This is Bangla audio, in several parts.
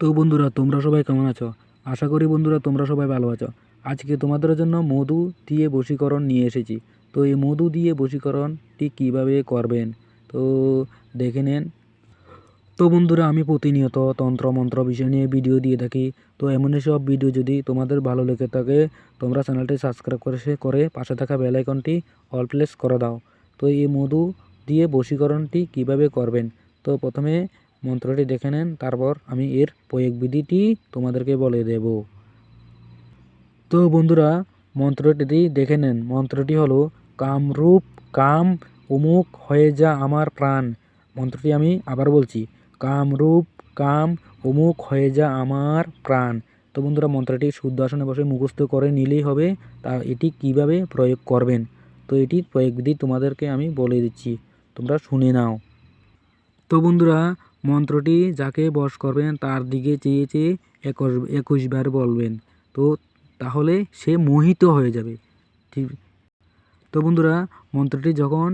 তো বন্ধুরা, তোমরা সবাই কেমন আছো? আশা করি বন্ধুরা, তোমরা সবাই ভালো আছো। আজকে তোমাদের জন্য মধু দিয়ে বশীকরণ নিয়ে এসেছি। তো এই মধু দিয়ে বশীকরণটি কীভাবে করবেন? তো দেখে নেন। তো বন্ধুরা, আমি প্রতিনিয়ত তন্ত্র মন্ত্র বিষয় নিয়ে ভিডিও দিয়ে থাকি। তো এমনই সব ভিডিও যদি তোমাদের ভালো লেগে থাকে, তোমরা চ্যানেলটি সাবস্ক্রাইব করে সে করে পাশে থাকা বেল আইকনটি অল প্লেস করে দাও। তো এই মধু দিয়ে বশীকরণটি কীভাবে করবেন? তো প্রথমে মন্ত্রটি দেখে নেন, তারপর আমি এর প্রয়োগ বিধিটি তোমাদেরকে বলে দেব। তো বন্ধুরা, মন্ত্রটি দেখে নেন। মন্ত্রটি হলো, কামরূপ, কাম অমুক হয়ে যা আমার প্রাণ। মন্ত্রটি আমি আবার বলছি, কামরূপ, কাম অমুক হয়ে যা আমার প্রাণ। তো বন্ধুরা, মন্ত্রটি শুদ্ধ আসনে বসে মুখস্থ করে নিলেই হবে, তা এটি কীভাবে প্রয়োগ করবেন? তো এটির প্রয়োগ বিধি তোমাদেরকে আমি বলে দিচ্ছি, তোমরা শুনে নাও। তো বন্ধুরা মন্ত্রটি যাকে বশ করবেন তার দিকে চেয়ে চেয়ে একুশ একুশ বার বলবেন। তো তাহলে সে মোহিত হয়ে যাবে। ঠিক। তো বন্ধুরা, মন্ত্রটি যখন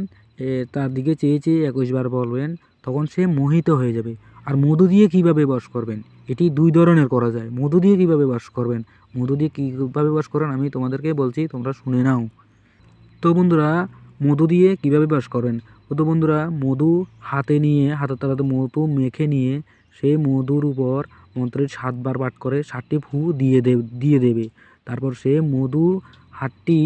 তার দিকে চেয়ে চেয়ে একুশ বার বলবেন, তখন সে মোহিত হয়ে যাবে। আর মধু দিয়ে কীভাবে বশ করবেন? এটি দুই ধরনের করা যায়। মধু দিয়ে কীভাবে বাস করবেন? মধু দিয়ে কীভাবে বাস করেন? আমি তোমাদেরকে বলছি, তোমরা শুনে নাও। তো বন্ধুরা মধু দিয়ে কীভাবে করবেন? ও তো বন্ধুরা, মধু হাতে নিয়ে, হাতের তালাতে মধু মেখে নিয়ে সেই মধুর উপর মন্ত্রের সাতবার পাঠ করে, সাতটি ফু দিয়ে দেবে দিয়ে দেবে। তারপর সে মধু হাতটি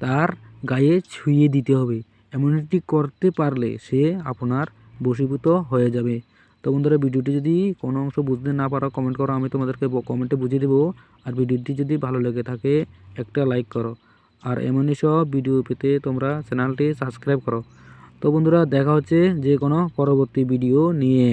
তার গায়ে ছুঁয়ে দিতে হবে। এমনটি করতে পারলে সে আপনার বশীভূত হয়ে যাবে। তো বন্ধুরা, ভিডিওটি যদি কোনো অংশ বুঝতে না পারো কমেন্ট করো। আমি তোমাদেরকে কমেন্টে বুঝিয়ে দেবো। আর ভিডিওটি যদি ভালো লেগে থাকে, একটা লাইক করো। আর এমনই সব ভিডিও পেতে তোমরা চ্যানেলটি সাবস্ক্রাইব করো। তো বন্ধুরা, দেখা হচ্ছে যে কোনো পরবর্তী ভিডিও নিয়ে।